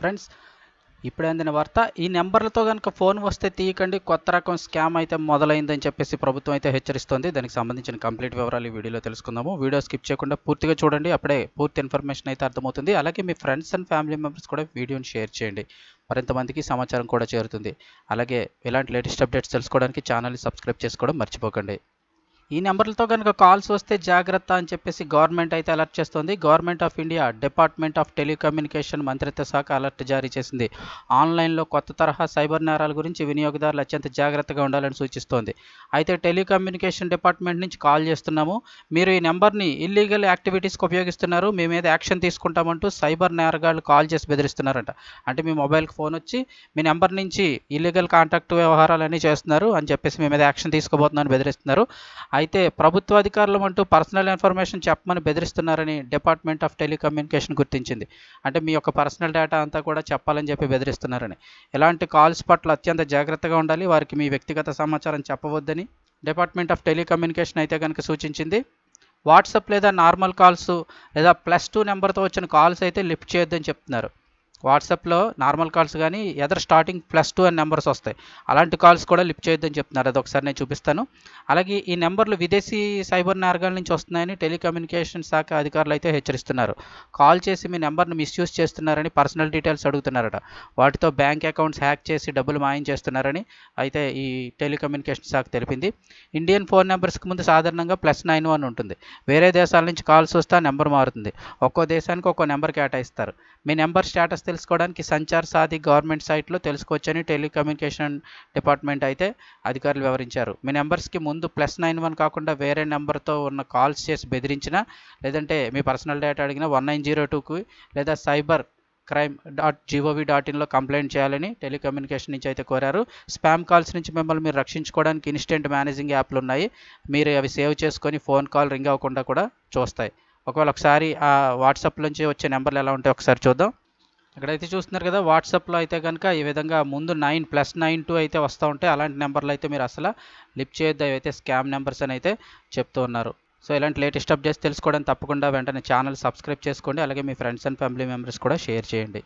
Friends ఇప్పుడు అందిన వార్త ఈ నెంబర్లతో కనుక ఫోన్ వస్తే తీయకండి కొత్త రకం స్కామ్ అయితే మొదలైందని చెప్పేసి ప్రభుత్వం అయితే హెచ్చరిస్తోంది. దానికి సంబంధించిన కంప్లీట్ వివరాలు ఈ వీడియోలో తెలుసుకుందాము. వీడియో స్కిప్ చేయకుండా పూర్తిగా చూడండి అప్పుడే పూర్తి ఇన్ఫర్మేషన్ అయితే అర్థమవుతుంది. అలాగే మీ ఫ్రెండ్స్ అండ్ ఫ్యామిలీ మెంబర్స్ కూడా వీడియోని షేర్ చేయండి. మరింత మందికి సమాచారం కూడా చేరుతుంది. అలాగే ఇలాంటి లేటెస్ట్ అప్డేట్స్ తెలుసుకోవడానికి ఛానల్ని సబ్స్క్రైబ్ చేసుకోవడం మర్చిపోకండి. ఈ నెంబర్లతో కనుక కాల్స్ వస్తే జాగ్రత్త అని చెప్పేసి గవర్నమెంట్ అయితే అలర్ట్ చేస్తుంది. Government of India department of telecommunication మంత్రిత్వ శాఖ అలర్ట్ జారీ చేసింది. ఆన్లైన్లో కొత్త తరహా సైబర్ నేరాల గురించి వినియోగదారులు అత్యంత జాగ్రత్తగా ఉండాలని సూచిస్తోంది. అయితే టెలికమ్యూనికేషన్ డిపార్ట్మెంట్ నుంచి కాల్ చేస్తున్నాము. మీరు ఈ నెంబర్ని ఇల్లీగల్ యాక్టివిటీస్కి ఉపయోగిస్తున్నారు. మీ మీద యాక్షన్ తీసుకుంటామంటూ సైబర్ నేరగాళ్ళు కాల్ చేసి బెదిరిస్తున్నారంట. అంటే మీ మొబైల్కి ఫోన్ వచ్చి మీ నెంబర్ నుంచి ఇల్లీగల్ కాంటాక్ట్ వ్యవహారాలన్నీ చేస్తున్నారు అని చెప్పేసి మీ మీద యాక్షన్ తీసుకోబోతున్నాను బెదిరిస్తున్నారు. అయితే ప్రభుత్వ అధికారులు అంటూ పర్సనల్ ఇన్ఫర్మేషన్ చెప్పమని బెదిరిస్తున్నారని డిపార్ట్మెంట్ ఆఫ్ టెలికమ్యూనికేషన్ గుర్తించింది. అంటే మీ యొక్క పర్సనల్ డేటా అంతా కూడా చెప్పాలని చెప్పి బెదిరిస్తున్నారని. ఇలాంటి కాల్స్ పట్ల అత్యంత జాగ్రత్తగా ఉండాలి. వారికి మీ వ్యక్తిగత సమాచారం చెప్పవద్దని డిపార్ట్మెంట్ ఆఫ్ టెలికమ్యూనికేషన్ అయితే కనుక సూచించింది. వాట్సాప్ లేదా నార్మల్ కాల్స్ లేదా ప్లస్ టూ నెంబర్తో వచ్చిన కాల్స్ అయితే లిఫ్ట్ చేయొద్దని చెప్తున్నారు. వాట్సాప్లో నార్మల్ కాల్స్ కానీ ఎదర్ స్టార్టింగ్ ప్లస్ టూ అని నెంబర్స్ వస్తాయి. అలాంటి కాల్స్ కూడా లిఫ్ట్ చేయొద్దని చెప్తున్నారు. అది ఒకసారి నేను చూపిస్తాను. అలాగే ఈ నెంబర్లు విదేశీ సైబర్ నేరగాల నుంచి వస్తున్నాయని టెలికమ్యూనికేషన్ శాఖ అధికారులు అయితే హెచ్చరిస్తున్నారు. కాల్ చేసి మీ నెంబర్ను మిస్యూజ్ చేస్తున్నారని పర్సనల్ డీటెయిల్స్ అడుగుతున్నారట. వాటితో బ్యాంక్ అకౌంట్స్ హ్యాక్ చేసి డబ్బులు మాయం చేస్తున్నారని అయితే ఈ టెలికమ్యూనికేషన్ శాఖ తెలిపింది. ఇండియన్ ఫోన్ నెంబర్స్కి ముందు సాధారణంగా ప్లస్ నైన్ వన్ ఉంటుంది. వేరే దేశాల నుంచి కాల్స్ వస్తే ఆ నెంబర్ మారుతుంది. ఒక్కో దేశానికి ఒక్కో నెంబర్ కేటాయిస్తారు. మీ నెంబర్ స్టేటస్ తెలుసుకోవడానికి సంచార్ సాధి గవర్నమెంట్ సైట్లో తెలుసుకోవచ్చని టెలికమ్యూనికేషన్ డిపార్ట్మెంట్ అయితే అధికారులు వివరించారు. మీ నెంబర్స్కి ముందు ప్లస్ నైన్ వన్ కాకుండా వేరే నెంబర్తో ఉన్న కాల్స్ చేసి బెదిరించినా లేదంటే మీ పర్సనల్ డేటా అడిగినా వన్ నైన్ జీరో టూకి లేదా cyber crime dot GOV dot ఇన్లో complaint చేయాలని టెలికమ్యూనికేషన్ నుంచి అయితే కోరారు. స్పామ్ కాల్స్ నుంచి మిమ్మల్ని మీరు రక్షించుకోవడానికి ఇన్స్టెంట్ మేనేజింగ్ యాప్లు ఉన్నాయి. మీరు అవి సేవ్ చేసుకొని ఫోన్ కాల్ రింగ్ అవ్వకుండా కూడా చూస్తాయి. ఒకవేళ ఒకసారి ఆ వాట్సాప్ నుంచి వచ్చే నెంబర్లు ఎలా ఉంటాయో ఒకసారి చూద్దాం. ఇక్కడైతే చూస్తున్నారు కదా వాట్సాప్లో అయితే కనుక ఈ విధంగా ముందు నైన్ ప్లస్ నైన్ టూ అయితే వస్తూ ఉంటాయి అలాంటి నెంబర్లు అయితే మీరు అసలు లిఫ్ట్ చేయొద్దు. అవి అయితే స్కామ్ నెంబర్స్ అని అయితే చెప్తూ ఉన్నారు. సో ఇలాంటి లేటెస్ట్ అప్డేట్స్ తెలుసుకోవడానికి తప్పకుండా వెంటనే ఛానల్ సబ్స్క్రైబ్ చేసుకోండి. అలాగే మీ ఫ్రెండ్స్ అండ్ ఫ్యామిలీ మెంబర్స్ కూడా షేర్ చేయండి.